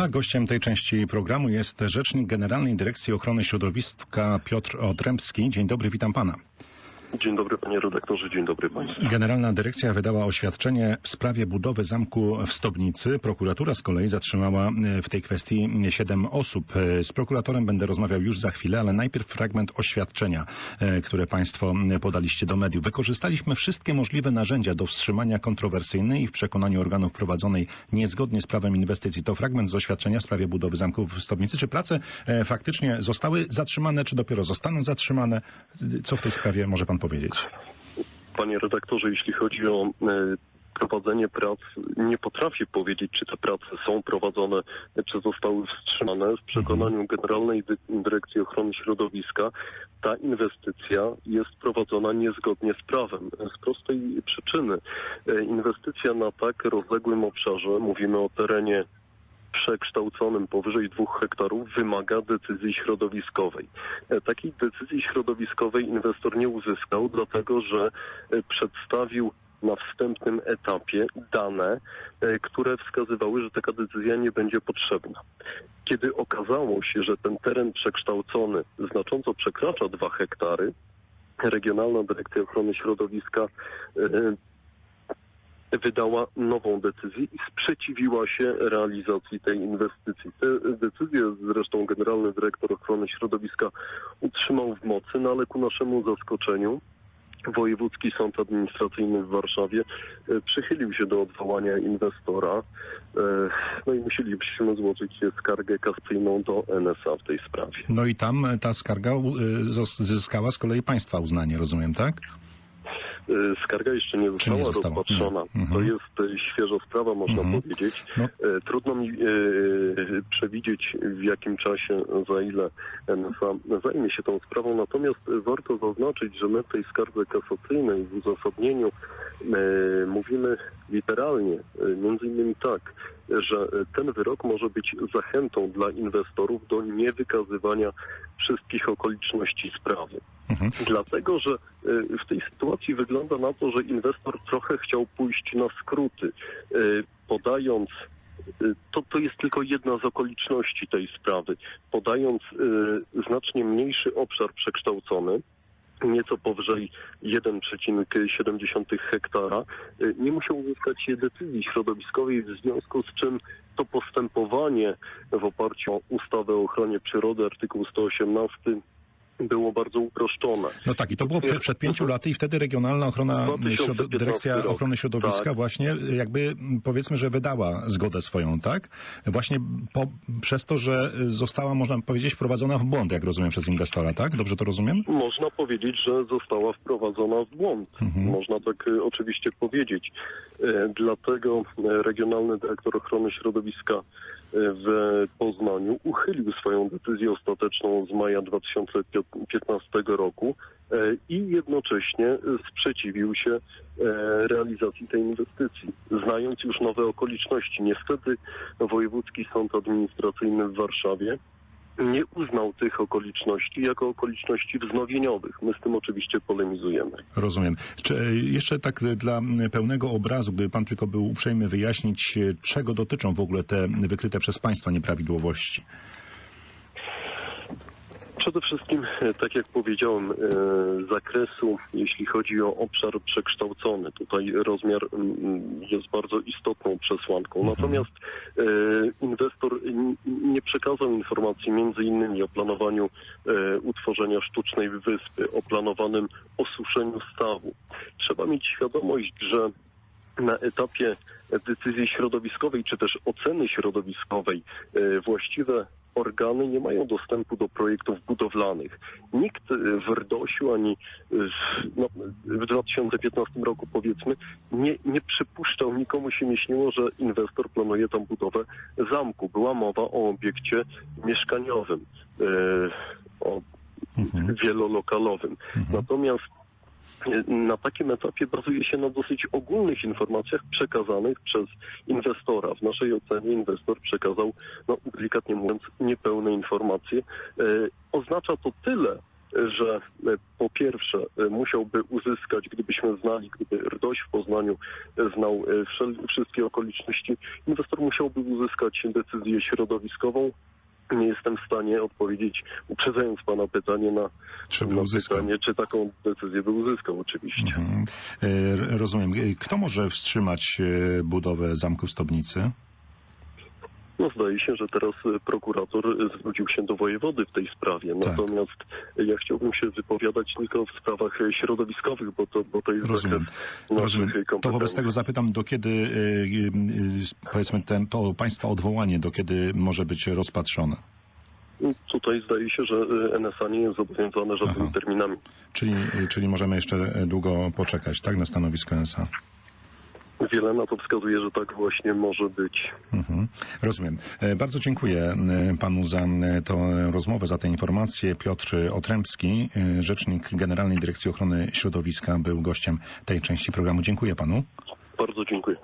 A gościem tej części programu jest rzecznik Generalnej Dyrekcji Ochrony Środowiska Piotr Odrębski. Dzień dobry, witam pana. Dzień dobry panie redaktorze, dzień dobry państwu. Generalna Dyrekcja wydała oświadczenie w sprawie budowy zamku w Stobnicy. Prokuratura z kolei zatrzymała e, w tej kwestii siedem osób. E, Z prokuratorem będę rozmawiał już za chwilę, ale najpierw fragment oświadczenia, e, które państwo podaliście do mediów. Wykorzystaliśmy wszystkie możliwe narzędzia do wstrzymania kontrowersyjnej i w przekonaniu organów prowadzonej niezgodnie z prawem inwestycji. To fragment z oświadczenia w sprawie budowy zamku w Stobnicy. Czy prace faktycznie zostały zatrzymane, czy dopiero zostaną zatrzymane? Co w tej sprawie może pan powiedzieć? Panie redaktorze, jeśli chodzi o e, prowadzenie prac, nie potrafię powiedzieć, czy te prace są prowadzone, czy zostały wstrzymane. W przekonaniu Generalnej Dy- Dyrekcji Ochrony Środowiska ta inwestycja jest prowadzona niezgodnie z prawem. Z prostej przyczyny. E, Inwestycja na tak rozległym obszarze, mówimy o terenie przekształconym powyżej dwóch hektarów wymaga decyzji środowiskowej. E, Takiej decyzji środowiskowej inwestor nie uzyskał, dlatego że e, przedstawił na wstępnym etapie dane, e, które wskazywały, że taka decyzja nie będzie potrzebna. Kiedy okazało się, że ten teren przekształcony znacząco przekracza dwa hektary, Regionalna Dyrekcja Ochrony Środowiska wydała nową decyzję i sprzeciwiła się realizacji tej inwestycji. Te decyzje zresztą Generalny Dyrektor Ochrony Środowiska utrzymał w mocy, no ale ku naszemu zaskoczeniu Wojewódzki Sąd Administracyjny w Warszawie e, przychylił się do odwołania inwestora. E, No i musielibyśmy złożyć skargę kasacyjną do NSA w tej sprawie. No i tam e, ta skarga zos- zyskała z kolei państwa uznanie, rozumiem, tak? E, Skarga jeszcze nie została nie została? rozpatrzona. Nie. Mhm. To jest e, świeża sprawa, można Mhm. powiedzieć. No. E, Trudno mi przewidzieć w jakim czasie, za ile NSA zajmie się tą sprawą, natomiast warto zaznaczyć, że my w tej skardze kasacyjnej w uzasadnieniu mówimy literalnie, między innymi tak, że ten wyrok może być zachętą dla inwestorów do niewykazywania wszystkich okoliczności sprawy. Mhm. Dlatego, że y, w tej sytuacji wygląda na to, że inwestor trochę chciał pójść na skróty, y, podając y, to, to jest tylko jedna z okoliczności tej sprawy. Podając znacznie mniejszy obszar przekształcony, nieco powyżej 1,7 hektara, nie musiał uzyskać decyzji środowiskowej, w związku z czym to postępowanie w oparciu o ustawę o ochronie przyrody, artykuł 118, było bardzo uproszczone. No tak, i to było przed pięciu laty i wtedy Regionalna Ochrona, 2015 Środo- Dyrekcja rok. Ochrony Środowiska Tak. właśnie jakby powiedzmy, że wydała zgodę swoją, tak? Właśnie po, przez to, że została, można powiedzieć, wprowadzona w błąd, jak rozumiem, przez inwestora, tak? Dobrze to rozumiem? Można powiedzieć, że została wprowadzona w błąd. Mhm. Można tak e, oczywiście powiedzieć. E, dlatego e, Regionalny Dyrektor Ochrony Środowiska w Poznaniu uchylił swoją decyzję ostateczną z maja 2015 roku e, i jednocześnie sprzeciwił się e, realizacji tej inwestycji, znając już nowe okoliczności. Niestety Wojewódzki Sąd Administracyjny w Warszawie nie uznał tych okoliczności jako okoliczności wznowieniowych. My z tym oczywiście polemizujemy. Rozumiem. Czy, y, jeszcze tak dla pełnego obrazu, gdyby pan tylko był uprzejmy wyjaśnić, y, czego dotyczą w ogóle te wykryte przez państwa nieprawidłowości? Przede wszystkim, e, tak jak powiedziałem, e, zakresu, jeśli chodzi o obszar przekształcony. Tutaj rozmiar mm, jest bardzo istotną przesłanką. Mhm. Natomiast e, inwestor nie przekazał informacji między innymi o planowaniu utworzenia sztucznej wyspy, o planowanym osuszeniu stawu. Trzeba mieć świadomość, że na etapie decyzji środowiskowej czy też oceny środowiskowej właściwe organy nie mają dostępu do projektów budowlanych. Nikt e, w RDOŚ-u ani w- no, w 2015 roku powiedzmy nie, nie przypuszczał, nikomu się nie śniło, że inwestor planuje tam budowę zamku. Była mowa o obiekcie mieszkaniowym, e, o Mhm. wielolokalowym. Natomiast e, na takim etapie bazuje się na dosyć ogólnych informacjach przekazanych przez inwestora. W naszej ocenie inwestor przekazał, no delikatnie mówiąc, niepełne informacje. E, oznacza to tyle, że e, po pierwsze e, musiałby uzyskać, gdybyśmy znali, gdyby RDOŚ w Poznaniu znał wszystkie okoliczności, inwestor musiałby uzyskać decyzję środowiskową. Nie jestem w stanie odpowiedzieć, uprzedzając Pana pytanie na, Czy na pytanie, czy taką decyzję by uzyskał oczywiście. Mhm. E, Rozumiem. E, Kto może wstrzymać e, budowę zamku w Stobnicy? No zdaje się, że teraz e, prokurator e, zwrócił się do wojewody w tej sprawie. Tak. Natomiast ja chciałbym się wypowiadać tylko w sprawach e, środowiskowych, bo to, bo to jest Rozumiem. Rozumiem. To wobec tego zapytam, do kiedy, powiedzmy, ten, to państwa odwołanie, do kiedy może być rozpatrzone? Tutaj zdaje się, że NSA nie jest zobowiązane żadnymi Aha. terminami. Czyli, czyli możemy jeszcze długo poczekać, tak, na stanowisko NSA? Wiele na to wskazuje, że tak właśnie może być. Mhm. Rozumiem. E, Bardzo dziękuję e, panu za e, tę rozmowę, za te informacje. Piotr Otrębski, rzecznik Generalnej Dyrekcji Ochrony Środowiska, był gościem tej części programu. Dziękuję panu. Bardzo dziękuję.